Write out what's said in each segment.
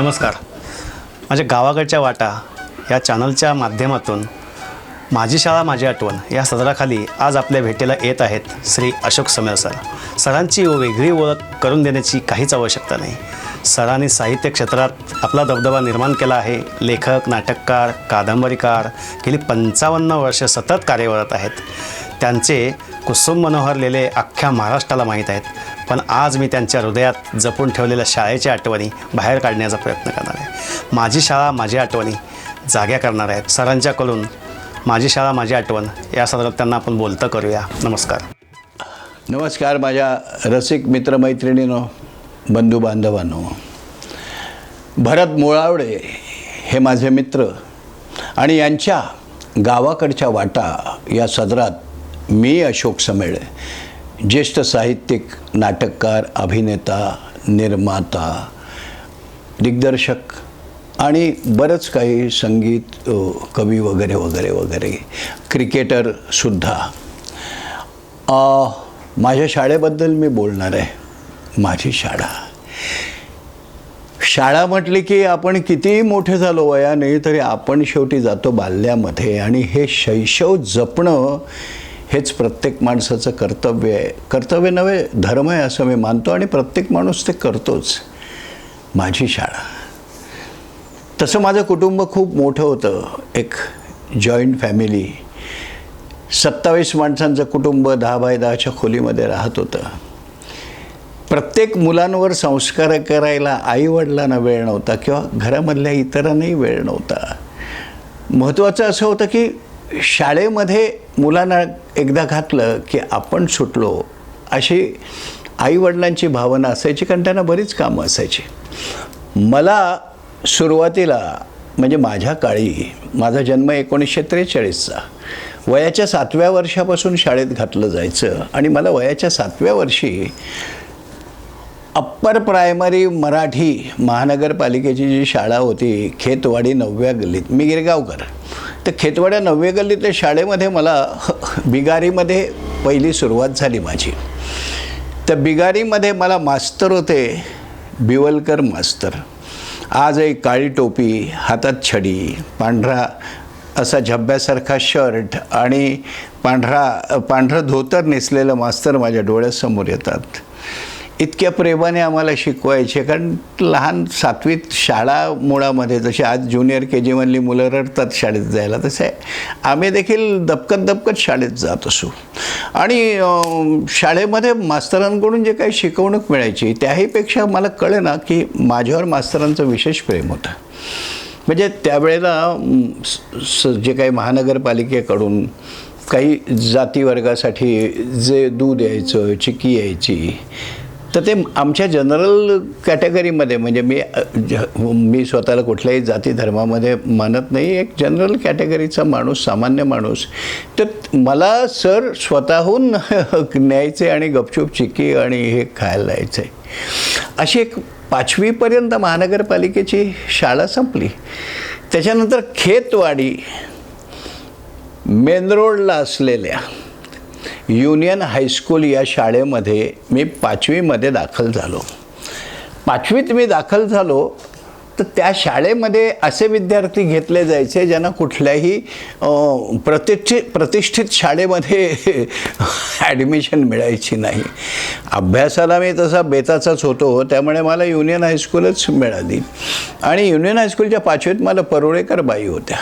नमस्कार. माझ्या गावाकडच्या वाटा या चॅनलच्या माध्यमातून माझी शाळा माझी आठवण या सदराखाली आज आपल्या भेटीला येत आहेत श्री अशोक समेळ सर. सरांची वेगळी ओळख करून देण्याची काहीच आवश्यकता नाही. सरांनी साहित्य क्षेत्रात आपला दबदबा निर्माण केला आहे. लेखक नाटककार कादंबरीकार गेली पंचावन्न वर्ष सतत कार्यरत आहेत. त्यांचे कुसुम मनोहर लेले अख्ख्या महाराष्ट्राला माहीत आहेत. पण आज मी त्यांच्या हृदयात जपून ठेवलेल्या शाळेच्या आठवणी बाहेर काढण्याचा प्रयत्न करणार आहे. माझी शाळा माझी आठवणी जाग्या करणार आहेत. सरांच्याकडून माझी शाळा माझी आठवण या सदरात त्यांना आपण बोलतं करूया. नमस्कार. नमस्कार माझ्या रसिक मित्रमैत्रिणींनो बंधू बांधवांनो भरत मुळावडे हे माझे मित्र आणि यांच्या गावाकडच्या वाटा या सदरात मी अशोक समेळे ज्येष्ठ साहित्यिक नाटककार अभिनेता निर्माता दिग्दर्शक आणि बरंच काही संगीत कवी वगैरे वगैरे वगैरे क्रिकेटरसुद्धा अ, माझ्या शाळेबद्दल मी बोलणार आहे. माझी शाळा. शाळा म्हटली की आपण कितीही मोठे झालो वयाने तरी आपण शेवटी जातो बाल्यामध्ये आणि हे शैशव जपणं हेच प्रत्येक माणसाचं कर्तव्य आहे. कर्तव्य नव्हे धर्म आहे असं मी मानतो आणि प्रत्येक माणूस ते करतोच. माझी शाळा. तसं माझं कुटुंब खूप मोठं होतं. एक जॉईंट फॅमिली. सत्तावीस माणसांचं कुटुंब दहा बाय दहाच्या खोलीमध्ये राहत होतं. प्रत्येक मुलांवर संस्कार करायला आईवडिलांना वेळ नव्हता किंवा घरामधल्या इतरांनाही वेळ नव्हता. महत्त्वाचं असं होतं की शाळेमध्ये मुलांना एकदा घातलं की आपण सुटलो अशी आईवडिलांची भावना असायची कारण त्यांना बरीच कामं असायची. मला सुरुवातीला म्हणजे माझ्या काळी माझा जन्म एकोणीसशे त्रेचाळीसचा वयाच्या सातव्या वर्षापासून शाळेत घातलं जायचं आणि मला वयाच्या सातव्या वर्षी अप्पर प्रायमरी मराठी महानगरपालिकेची जी शाळा होती खेतवाडी नवव्या गल्लीत. मी गिरगावकर. तर खेतवाड्या नवव्या गल्लीतल्या शाळेमध्ये मला बिगारीमध्ये पहिली सुरुवात झाली माझी. तर बिगारीमध्ये मला मास्तर होते बिवलकर मास्तर. आज एक काळी टोपी हातात छडी पांढरा असा झब्ब्यासारखा शर्ट आणि पांढरा पांढरं धोतर नेसलेलं मास्तर माझ्या डोळ्यासमोर येतात. इतक्या प्रेमाने आम्हाला शिकवायचे कारण लहान सातवीत शाळा मुळामध्ये जशी आज ज्युनियर के जीमधली मुलं रडतात शाळेत जायला तसे आम्ही देखील दबकत दबकत शाळेत जात असू. आणि शाळेमध्ये मास्तरांकडून जे काही शिकवणूक मिळायची त्याहीपेक्षा मला कळे ना की माझ्यावर मास्तरांचं विशेष प्रेम होतं. म्हणजे त्यावेळेला स- स- जे काही महानगरपालिकेकडून काही जातीवर्गासाठी जे दूध यायचं चिक्की यायची तर ते आमच्या जनरल कॅटेगरीमध्ये म्हणजे मी मी स्वतःला कुठल्याही जाती धर्मामध्ये मानत नाही. एक जनरल कॅटेगरीचा माणूस सामान्य माणूस. तर मला सर स्वतःहून न्यायचे आणि गपचूप चिक्की आणि हे खायला यायचे अशी एक पाचवीपर्यंत महानगरपालिकेची शाळा संपली. त्याच्यानंतर खेतवाडी मेन रोडला असलेल्या युनियन हायस्कूल या शाळेमध्ये मी पाचवीमध्ये दाखल झालो. पाचवीत मी दाखल झालो तर त्या शाळेमध्ये असे विद्यार्थी घेतले जायचे ज्यांना कुठल्याही प्रतिष्ठित प्रतिष्ठित शाळेमध्ये ॲडमिशन मिळायची नाही. अभ्यासाला मी तसा बेताचाच होतो त्यामुळे मला युनियन हायस्कूलच मिळाली. आणि युनियन हायस्कूलच्या पाचवीत मला परुळेकर बाई होत्या.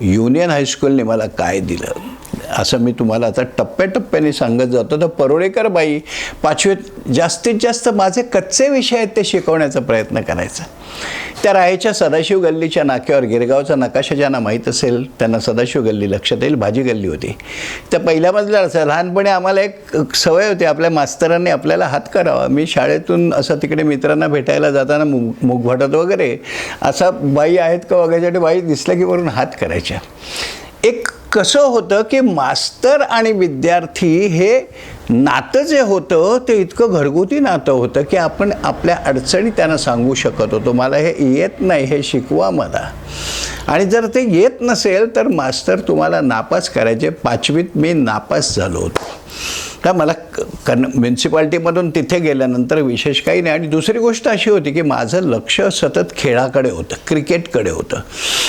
युनियन हायस्कूलने मला काय दिलं? असं मी तुम्हाला आता टप्प्याटप्प्याने सांगत जातो. तर परोळेकर बाई पाचवीत जास्तीत जास्त माझे कच्चे विषय आहेत ते शिकवण्याचा प्रयत्न करायचा. त्या राहायच्या सदाशिव गल्लीच्या नाक्यावर गिरगावचा नकाशा ज्यांना माहीत असेल त्यांना सदाशिव गल्ली लक्षात येईल भाजी गल्ली होती. त्या पहिल्या मजल्यावर असं लहानपणी आम्हाला एक सवय होती आपल्या मास्तरांनी आपल्याला हात करावा. मी शाळेतून असं तिकडे मित्रांना भेटायला जाताना मुग मुगभाटात वगैरे असा बाई आहेत का वगैरेसाठी बाई दिसल्या की वरून हात करायच्या. एक कसं होतं की मास्तर आणि विद्यार्थी हे नातं जे होतं ते इतकं घरगुती नातं होतं की आपण आपल्या अडचणी त्यांना सांगू शकत होतो. मला हे येत नाही हे शिकवा मला. आणि जर ते येत नसेल तर मास्तर तुम्हाला नापास करायचे. पाचवीत मी नापास झालो होतो. तर मला क कन म्युन्सिपाल्टीमधून तिथे गेल्यानंतर विशेष काही नाही. आणि दुसरी गोष्ट अशी होती की माझं लक्ष सतत खेळाकडे होतं क्रिकेटकडे होतं.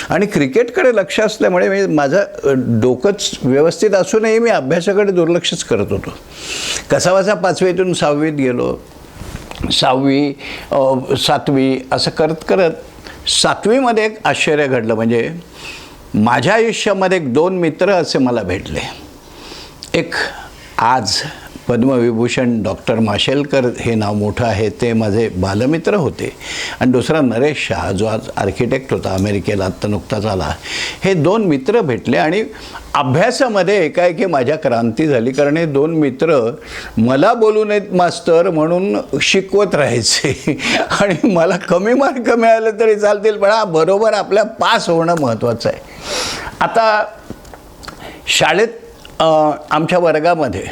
आणि क्रिकेटकडे लक्ष असल्यामुळे मी माझं डोकंच व्यवस्थित असूनही मी अभ्यासाकडे दुर्लक्षच करत होतो. कसावासा पाचवीतून सहावीत गेलो सहावी सातवी असं करत करत सातवीमध्ये एक आश्चर्य घडलं. म्हणजे माझ्या आयुष्यामध्ये एक दोन मित्र असे मला भेटले. एक आज पद्मविभूषण डॉक्टर माशेलकर हे नाव मोठं आहे ते माझे बालमित्र होते. आणि दुसरा नरेश शहा जो आज आर्किटेक्ट होता अमेरिकेला आत्ता नुकताच आला. हे दोन मित्र भेटले आणि अभ्यासामध्ये एकाएकी माझ्या क्रांती झाली कारण हे दोन मित्र मला बोलू नयेत मास्तर म्हणून शिकवत राहायचे. आणि मला कमी मार्क मिळाले तरी चालतील पण हा बरोबर आपल्या पास होणं महत्त्वाचं आहे. आता शाळेत आमच्या वर्गामध्ये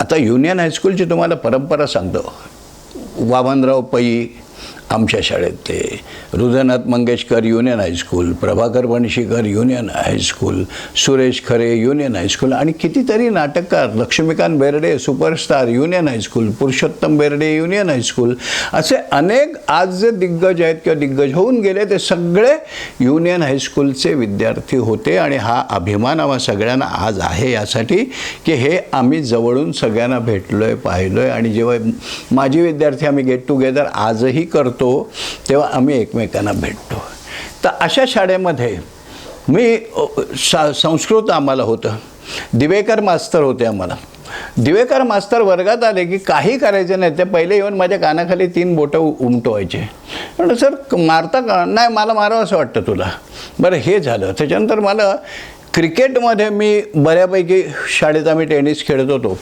आता युनियन हायस्कूलची तुम्हाला परंपरा सांगतो. वामनराव पै आमच्या शाळेतले Rudranath Mangeshkar union high school Prabhakar Banshikar union high school Suresh Khare union high school आणि कितीतरी नाटककार Laxmikant Berde superstar union high school Purushottam Berde union high school असे अनेक आज जे दिग्गज आहेत किंवा दिग्गज होऊन गेले ते सगळे युनियन हायस्कूलचे विद्यार्थी होते आणि हा अभिमान आम्हा सगळ्यांना आज आहे यासाठी की हे आम्ही जवळून सगळ्यांना भेटलो आहे पाहिलो आहे आणि जेव्हा माझी विद्यार्थी आम्ही गेट टुगेदर आजही करतो तेव्हा आम्ही एकमेकांना भेटतो. तर अशा शाळेमध्ये मी सा संस्कृत आम्हाला होतं. दिवेकर मास्तर होते आम्हाला. दिवेकर मास्तर वर्गात आले की काही करायचे नाही ते पहिले येऊन माझ्या कानाखाली तीन बोटं उमटवायचे. म्हणलं सर क- मारता का? नाही मला मारावं असं वाटतं तुला. बरं हे झालं. त्याच्यानंतर मला क्रिकेटमध्ये मी बऱ्यापैकी शाळेत आम्ही टेनिस खेळत होतो.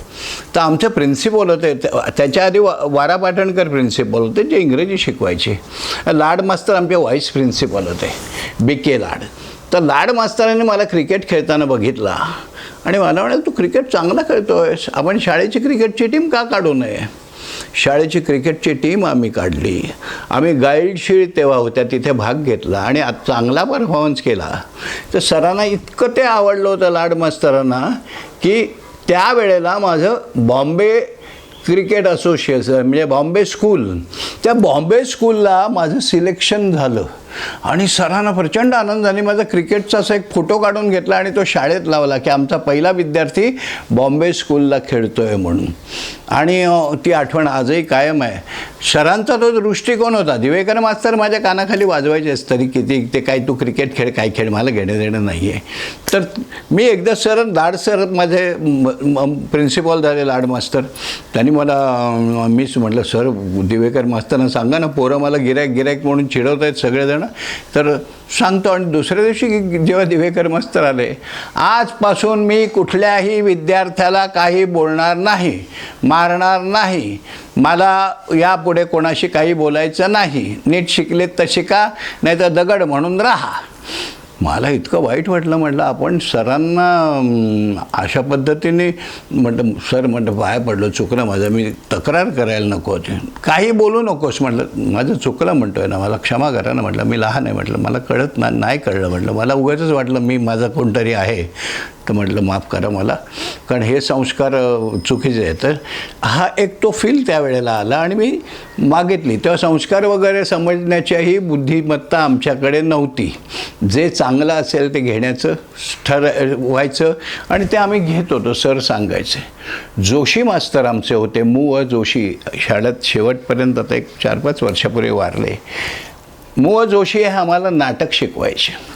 तर आमचे प्रिन्सिपल होते त्या- त्याच्या आधी वा वारा पाटणकर प्रिन्सिपल होते जे इंग्रजी शिकवायचे. लाड मास्तर आमचे व्हाईस प्रिन्सिपल होते बी के लाड. तर लाड मास्तरांनी मला क्रिकेट खेळताना बघितला. आणि मला म्हणाल तू क्रिकेट चांगला खेळतोयस. आपण शाळेची क्रिकेटची टीम का काढू नये? शाळेची क्रिकेटची टीम आम्ही काढली. आम्ही गाईडशीळ तेव्हा होत्या तिथे भाग घेतला आणि चांगला परफॉर्मन्स केला. तर सरांना इतकं ते आवडलं होतं लाड मास्तरांना की त्यावेळेला माझं बॉम्बे क्रिकेट असोसिएशन म्हणजे बॉम्बे स्कूल त्या बॉम्बे स्कूलला माझं सिलेक्शन झालं. आणि सरांना प्रचंड आनंदाने माझा क्रिकेटचा असा एक फोटो काढून घेतला आणि तो शाळेत लावला की आमचा पहिला विद्यार्थी बॉम्बे स्कूलला खेळतोय म्हणून. आणि ती आठवण आजही कायम आहे. सरांचा तो दृष्टिकोन होता. दिवेकर मास्तर माझ्या कानाखाली वाजवायचेच तरी किती ते काय तू क्रिकेट खेळ काय खेळ मला घेणं देणं नाही आहे तर मी एकदा सर लाड सर माझे प्रिन्सिपॉल झाले लाड मास्तर. त्यांनी मला मीच म्हटलं सर दिवेकर मास्तरांना सांगा ना पोरं मला गिरायक गिरायक म्हणून चिडवत आहेत सगळेजण. तर सांगतो आणि दुसऱ्या दिवशी जेव्हा दिवेकर मस्त आले आजपासून मी कुठल्याही विद्यार्थ्याला काही बोलणार नाही मारणार नाही मला यापुढे कोणाशी काही बोलायचं नाही नीट शिकलेत तर शिका नाही तर दगड म्हणून राहा. मला इतकं वाईट वाटलं म्हटलं आपण सरांना अशा पद्धतीने म्हटलं सर म्हटलं पाया पडलो चुकलं माझं मी तक्रार करायला नको होती. काही बोलू नकोस म्हटलं. माझं चुकलं म्हणतोय ना मला क्षमा करा ना म्हटलं. मी लहान आहे म्हटलं. मला कळत ना नाही कळलं म्हटलं. मला उगाच वाटलं मी माझं कोणतरी आहे. तर म्हटलं माफ करा मला. कारण हे संस्कार चुकीचे आहेत. तर हा एक तो फील त्यावेळेला आला आणि मी मागितली. तेव्हा संस्कार वगैरे समजण्याच्याही बुद्धिमत्ता आमच्याकडे नव्हती. जे चांगलं असेल ते घेण्याचं ठर व्हायचं आणि ते आम्ही घेत होतो सर सांगायचे. जोशी मास्तर आमचे होते मू. व जोशी. शाळेत शेवटपर्यंत आता एक चार पाच वर्षापूर्वी वारले. मु. जोशी हे आम्हाला नाटक शिकवायचे.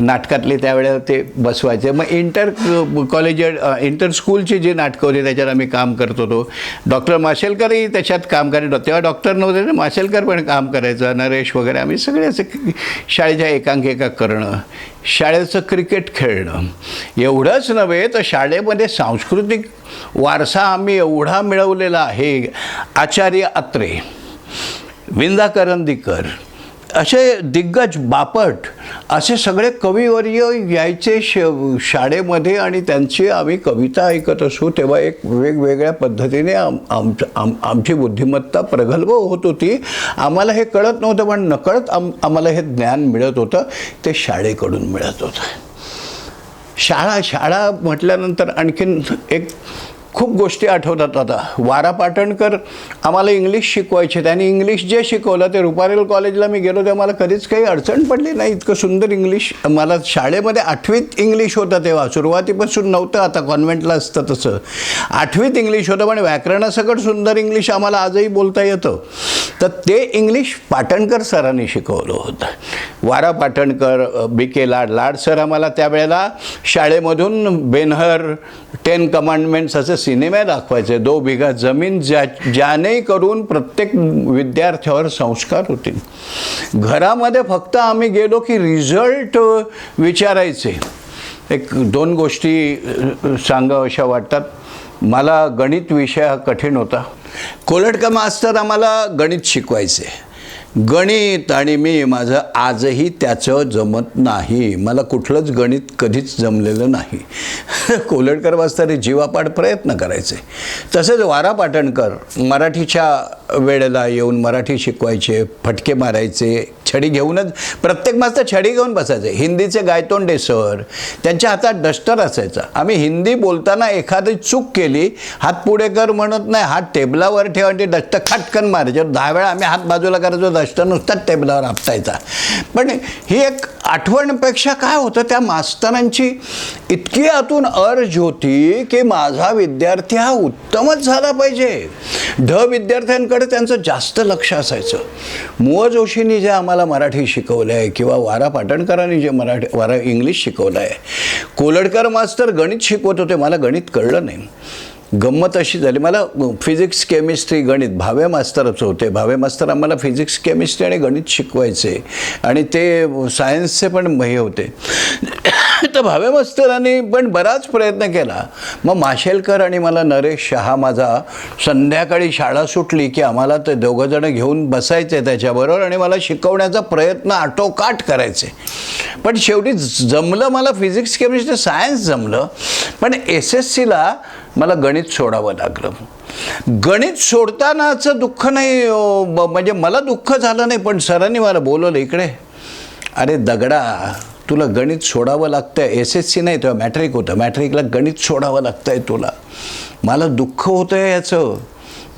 नाटकातले त्यावेळेला ते बसवायचे. मग इंटर कॉलेज इंटर स्कूलची जी नाटकं होती त्याच्यात आम्ही काम करत होतो. डॉक्टर माशेलकरही त्याच्यात काम करायचं. तेव्हा डॉक्टर नव्हते ना माशेलकर पण काम करायचं. नरेश वगैरे आम्ही सगळे असे शाळेच्या एकांकिका करणं शाळेचं क्रिकेट खेळणं. एवढंच नव्हे तर शाळेमध्ये सांस्कृतिक वारसा आम्ही एवढा मिळवलेला आहे. आचार्य अत्रे विंदा करंदीकर असे दिग्गज बापट असे सगळे कविवर्य यायचे श शाळेमध्ये आणि त्यांची आम्ही कविता ऐकत असू तेव्हा एक वेगवेगळ्या पद्धतीने आम आम आम आमची बुद्धिमत्ता प्रगल्भ होत होती. आम्हाला हे कळत नव्हतं पण नकळत आम आम्हाला हे ज्ञान मिळत होतं. ते शाळेकडून मिळत होतं. शाळा शाळा म्हटल्यानंतर आणखीन एक खूप गोष्टी आठवतात आता. वारा पाटणकर आम्हाला इंग्लिश शिकवायचे. त्यांनी इंग्लिश जे शिकवलं ते रुपारेल कॉलेजला मी गेलो तेव्हा मला कधीच काही अडचण पडली नाही. इतकं सुंदर इंग्लिश. मला शाळेमध्ये आठवीत इंग्लिश होतं तेव्हा. सुरुवातीपासून नव्हतं आता कॉन्व्हेंटला असतं तसं. आठवीत इंग्लिश होतं पण व्याकरणासकट सुंदर इंग्लिश आम्हाला आजही बोलता येतं. तर ते इंग्लिश पाटणकर सरांनी शिकवलं होतं. वारा पाटणकर बी के लाड लाड सर आम्हाला त्यावेळेला शाळेमधून बेनहर टेन कमांडमेंट्स असे सिनेमे दाखवायचे. दो बिघा जमीन ज्या ज्याने करून प्रत्येक विद्यार्थ्यावर संस्कार होतील. घरामध्ये फक्त आम्ही गेलो की रिझल्ट विचारायचे. एक दोन गोष्टी अ, सांगाव्याशा वाटतात. मला गणित विषय हा कठीण होता. कोलटका मास्तर आम्हाला गणित शिकवायचे. गणित आणि मी माझं आजही त्याचं जमत नाही. मला कुठलंच गणित कधीच जमलेलं नाही. कोलडकर वाचताना जीवापाड प्रयत्न करायचे. तसेच वारा पाटणकर मराठीच्या वेळेला येऊन मराठी शिकवायचे फटके मारायचे छडी घेऊनच प्रत्येक मास्तर छडी घेऊन बसायचे. हिंदीचे गायतोंडे सर. त्यांच्या हातात डस्टर असायचा. आम्ही हिंदी बोलताना एखादी चूक केली हात पुढे कर म्हणत नाही हात टेबलावर ठेवा आणि डस्टर खटकन मारायचे. दहा वेळा आम्ही हात बाजूला करायचो डस्टर नुसताच टेबलावर आपटायचा. पण ही एक आठवणपेक्षा काय होतं त्या मास्तरांची इतकी आतून अर्ज होती की माझा विद्यार्थी हा उत्तमच झाला पाहिजे. ढ विद्यार्थ्यांकडे त्यांचं जास्त लक्ष असायचं. मुव जोशींनी जे आम्हाला मराठी शिकवलं आहे किंवा वारा पाटणकरांनी जे मराठी वारा इंग्लिश शिकवलं आहे कोलडकर मास्तर गणित शिकवत होते मला गणित कळलं नाही. गंमत अशी झाली. मला फिजिक्स केमिस्ट्री गणित भावे मास्तरच होते. भावे मास्तर आम्हाला फिजिक्स केमिस्ट्री आणि गणित शिकवायचे. आणि ते सायन्सचे पण हे होते. तर भावे मस्तरांनी पण बराच प्रयत्न केला. मग माशेलकर आणि मला नरेश शहा माझा संध्याकाळी शाळा सुटली की आम्हाला ते दोघंजणं घेऊन बसायचे त्याच्याबरोबर आणि मला शिकवण्याचा प्रयत्न आटोकाट करायचे. पण शेवटी जमलं मला फिजिक्स केमिस्ट्री सायन्स जमलं पण एस एस सीला मला गणित सोडावं लागलं. गणित सोडतानाचं दुःख नाही ब- म्हणजे मला दुःख झालं नाही पण सरांनी मला बोलवलं इकडे. अरे दगडा तुला गणित सोडावं लागतं एस एस सी नाही तेव्हा मॅट्रिक होतं. मॅट्रिकला गणित सोडावं लागतं आहे तुला. मला दुःख होतं आहे याचं.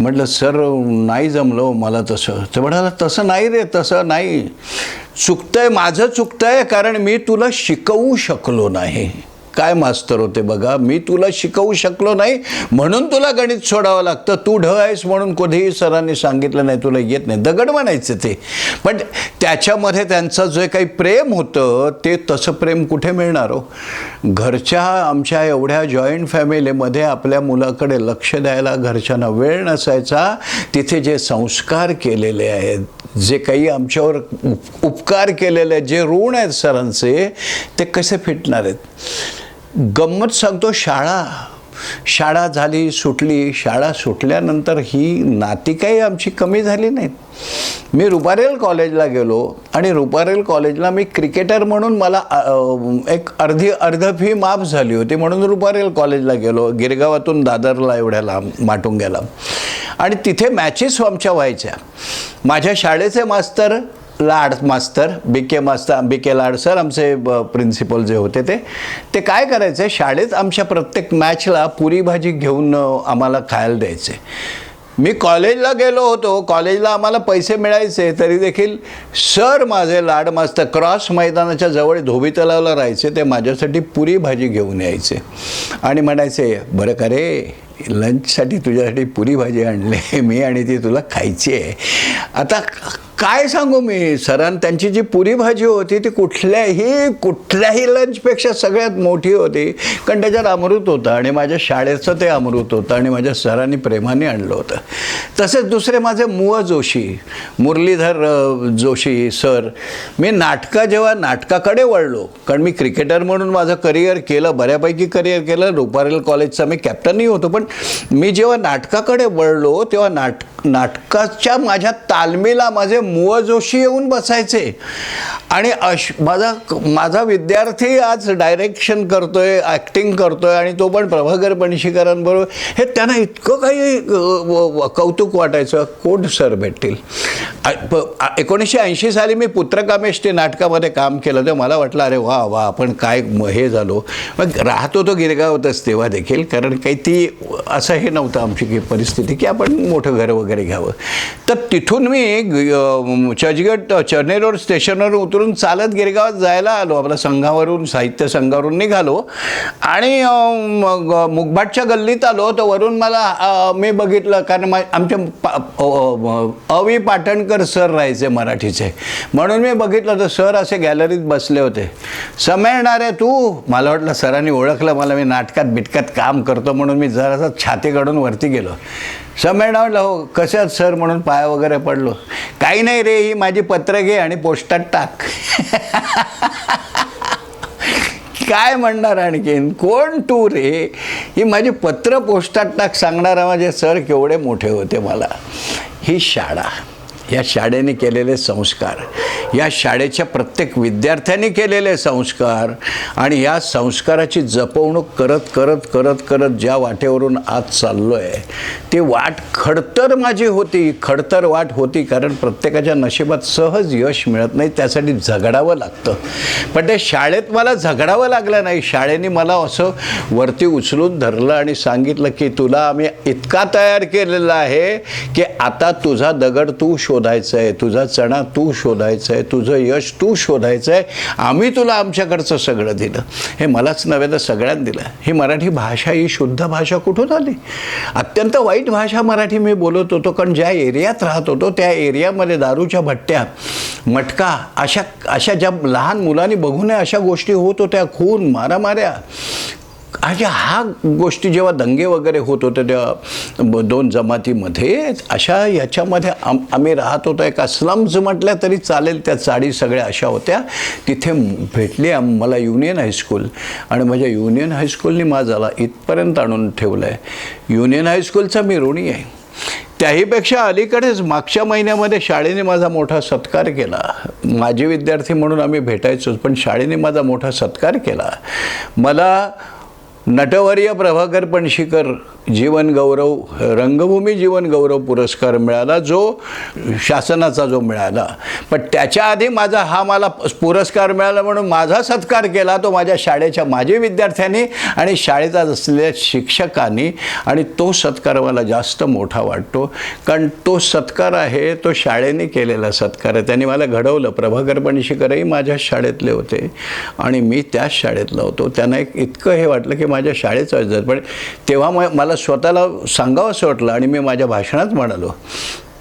म्हटलं सर नाही जमलं हो मला तसं. तर म्हणाला तसं नाही रे तसं नाही. चुकतंय माझं चुकतंय कारण मी तुला शिकवू शकलो नाही. काय मास्तर होते बघा? मी तुला शिकवू शकलो नाही म्हणून तुला गणित सोडावं लागतं. तू ढ आहेस म्हणून कधीही सरांनी सांगितलं नाही तुला येत नाही. दगड म्हणायचं ते. पण त्याच्यामध्ये त्यांचं जे काही प्रेम होतं ते तसं प्रेम कुठे मिळणार हो? घरच्या आमच्या एवढ्या जॉईंट फॅमिलीमध्ये आपल्या मुलाकडे लक्ष द्यायला घरच्यांना वेळ नसायचा. तिथे जे संस्कार केलेले आहेत जे काही आमच्यावर उपकार केलेले आहेत जे ऋण आहेत सरांचे ते कसे फिटणार आहेत? गंमत सांगतो शाळा. शाळा झाली सुटली. शाळा सुटल्यानंतर ही नाती काही आमची कमी झाली नाहीत. मी रुपारेल कॉलेजला गेलो आणि रुपारेल कॉलेजला मी क्रिकेटर म्हणून मला एक अर्धी अर्ध फी माफ झाली होती म्हणून रुपारेल कॉलेजला गेलो. गिरगावातून दादरला एवढ्या लांब माटुंग्याला. आणि तिथे मॅचेस आमच्या व्हायच्या. माझ्या शाळेचे मास्तर लाड मास्तर बी के मास्तर बी के लाड सर आमचे प्रिन्सिपल जे होते ते ते काय करायचे? शाळेत आमच्या प्रत्येक मॅचला पुरी भाजी घेऊन आम्हाला खायला द्यायचे. मी कॉलेजला गेलो होतो. कॉलेजला आम्हाला पैसे मिळायचे. तरी देखील सर माझे लाड मास्तर क्रॉस मैदानाच्या जवळ धोबी तलावला राहायचे. ते माझ्यासाठी पुरी भाजी घेऊन यायचे. आणि म्हणायचे बरं का रे लंचसाठी तुझ्यासाठी पुरी भाजी आणली मी आणि ती तुला खायची आहे. आता काय सांगू मी? सरां त्यांची जी पुरी भाजी होती ती कुठल्याही कुठल्याही लंचपेक्षा सगळ्यात मोठी होती. कारण त्याच्यात अमृत होतं आणि माझ्या शाळेचं ते अमृत होतं आणि माझ्या सरांनी प्रेमाने आणलं होतं. तसेच दुसरे माझे मुव जोशी मुरलीधर जोशी सर. मी नाटकं जेव्हा नाटकाकडे वळलो कारण मी क्रिकेटर म्हणून माझं करिअर केलं बऱ्यापैकी करिअर केलं. रुपारेल कॉलेजचा मी कॅप्टनही होतो पण मी जेव्हा नाटकाकडे वळलो तेव्हा नाट नाटकाच्या माझ्या तालमीला माझे मुव जोशी येऊन बसायचे. आणि अश माझा माझा विद्यार्थी आज डायरेक्शन करतोय ॲक्टिंग करतोय आणि तो पण प्रभाकर पणशीकरांबरोबर. हे त्यांना इतकं काही व- कौतुक वाटायचं. कोण सर भेटतील? प- एकोणीसशे ऐंशी साली मी पुत्रकामेष्टी नाटकामध्ये काम केलं तर मला वाटलं अरे वा वा आपण काय म- हे झालो. मग राहतो तो गिरगावतच तेव्हा देखील कारण काही ती असं हे नव्हतं आमची की परिस्थिती की आपण मोठं घर वगैरे घ्यावं. तर तिथून मी चर्चगेट चर्ने रोड स्टेशनवर उतरून चालत गिरगावात जायला आलो. आपल्या संघावरून साहित्य संघावरून निघालो. आणि मुगभाटच्या गल्लीत आलो. तर वरून मला मी बघितलं कारण मा आमच्या अवी पाटणकर सर राहायचे मराठीचे. म्हणून मी बघितलं तर सर असे गॅलरीत बसले होते. समजणार आहे तू? मला वाटलं सरांनी ओळखलं मला. मी नाटकात बिटकात काम करतो म्हणून मी जरासा छाती काढून वरती गेलो. समजणार म्हटलं हो कशात सर म्हणून पाया वगैरे पडलो. काही नाही रे ही माझी पत्र घे आणि पोस्टात टाक. काय म्हणणार आणखीन? कोण तू रे? ही माझी पत्र पोस्टात टाक सांगणारा माझे सर केवढे मोठे होते मला. ही शाळा. या शाळेने केलेले संस्कार या शाळेच्या प्रत्येक विद्यार्थ्यांनी केलेले संस्कार आणि या संस्काराची जपवणूक करत करत करत करत ज्या वाटेवरून आज चाललो आहे ती वाट खडतर माझी होती. खडतर वाट होती कारण प्रत्येकाच्या नशिबात सहज यश मिळत नाही त्यासाठी झगडावं लागतं. पण ते शाळेत मला झगडावं लागलं नाही. शाळेने मला असं वरती उचलून धरलं आणि सांगितलं की तुला आम्ही इतका तयार केलेला आहे की आता तुझा दगड तू शोधायचं आहे तुझा चणा तू शोधायचा आहे तुझं यश तू शोधायचं आहे आम्ही तुला आमच्याकडचं सगळं दिलं. हे मलाच नव्हे तर सगळ्यांना दिलं. ही मराठी भाषा ही शुद्ध भाषा कुठून आली? अत्यंत वाईट भाषा मराठी मी बोलत होतो कारण ज्या एरियात राहत होतो त्या एरियामध्ये दारूच्या भट्ट्या मटका अशा अशा ज्या लहान मुलांनी बघू नये अशा गोष्टी होत होत्या खून मारामाऱ्या अशा हा गोष्टी जेव्हा दंगे वगैरे होत होते त्या ब- दोन जमातीमध्ये अशा याच्यामध्ये आम आम्ही राहत होतो. एका स्लम्स म्हटल्या तरी चालेल त्या चाळी सगळ्या अशा होत्या. तिथे भेटली मला युनियन हायस्कूल आणि माझ्या युनियन हायस्कूलनी माझाला इथपर्यंत आणून ठेवलं आहे युनियन हायस्कूलचा मी ऋणी आहे. त्याहीपेक्षा अलीकडेच मागच्या महिन्यामध्ये शाळेने माझा मोठा सत्कार केला. माझे विद्यार्थी म्हणून आम्ही भेटायचोच पण शाळेने माझा मोठा सत्कार केला. मला नटवर्य प्रभाकर पणशीकर जीवन गौरव रंगभूमी जीवन गौरव पुरस्कार मिळाला जो शासनाचा जो मिळाला. पण त्याच्या आधी माझा हा मला पुरस्कार मिळाला म्हणून माझा सत्कार केला तो माझ्या शाळेच्या माजी विद्यार्थ्यांनी आणि शाळेत असलेल्या शिक्षकांनी. आणि तो सत्कार मला जास्त मोठा वाटतो कारण तो सत्कार आहे तो शाळेने केलेला सत्कार आहे. त्यांनी मला घडवलं प्रभाकर पणशीकरही माझ्या शाळेतले होते. आणि मी त्याच शाळेतला होतो. त्यांना एक इतकं हे वाटलं की माझ्या शाळेचा पण तेव्हा मला स्वतःला सांगावं असं वाटलं आणि मी माझ्या भाषणात म्हणालो.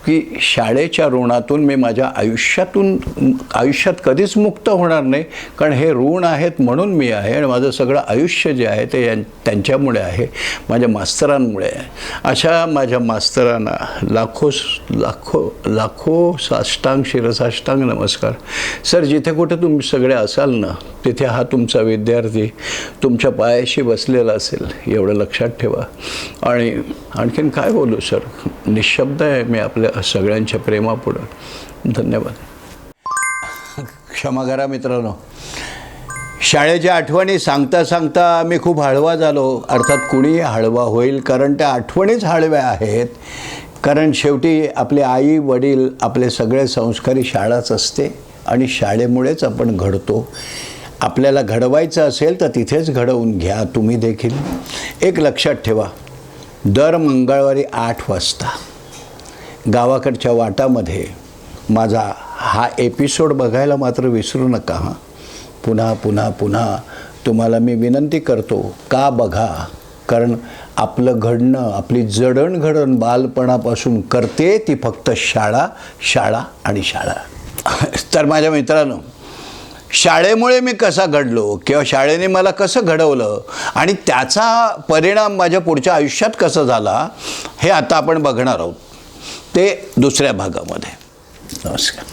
की शाळेच्या ऋणातून मी माझ्या आयुष्यातून आयुष्यात कधीच मुक्त होणार नाही कारण हे ऋण आहेत म्हणून मी आहे आणि माझं सगळं आयुष्य जे आहे ते यां त्यांच्यामुळे आहे माझ्या मास्तरांमुळे आहे. अशा माझ्या मास्तरांना लाखो लाखो लाखो साष्टांग शिरसाष्टांग नमस्कार. सर जिथे कुठे तुम्ही सगळे असाल ना तिथे हा तुमचा विद्यार्थी तुमच्या पायाशी बसलेला असेल एवढं लक्षात ठेवा. आणि आणखीन काय बोलू सर? निशब्द आहे मी आपल्या सगळ्यांच्या प्रेमापुढं. धन्यवाद. क्षमा करा मित्रांनो. शाळेच्या आठवणी सांगता सांगता मी खूप हळवा झालो. अर्थात कुणीही हळवा होईल कारण त्या आठवणीच हळव्या आहेत. कारण शेवटी आपले आई वडील आपले सगळे संस्कारी शाळाच असते आणि शाळेमुळेच आपण घडतो. आपल्याला घडवायचं असेल तर तिथेच घडवून घ्या तुम्ही देखील. एक लक्षात ठेवा दर मंगळवारी आठ वाजता गावाकडच्या वाटामध्ये माझा हा एपिसोड बघायला मात्र विसरू नका हां. पुन्हा पुन्हा पुन्हा तुम्हाला मी विनंती करतो का बघा? कारण आपलं घडणं आपली जडणघडण बालपणापासून करते ती फक्त शाळा शाळा आणि शाळा. तर माझ्या मित्रांनो शाळेमुळे मी कसा घडलो किंवा शाळेने मला कसं घडवलं आणि त्याचा परिणाम माझ्या पुढच्या आयुष्यात कसा झाला हे आता आपण बघणार आहोत. ते दुसऱ्या भागामध्ये. नमस्कार.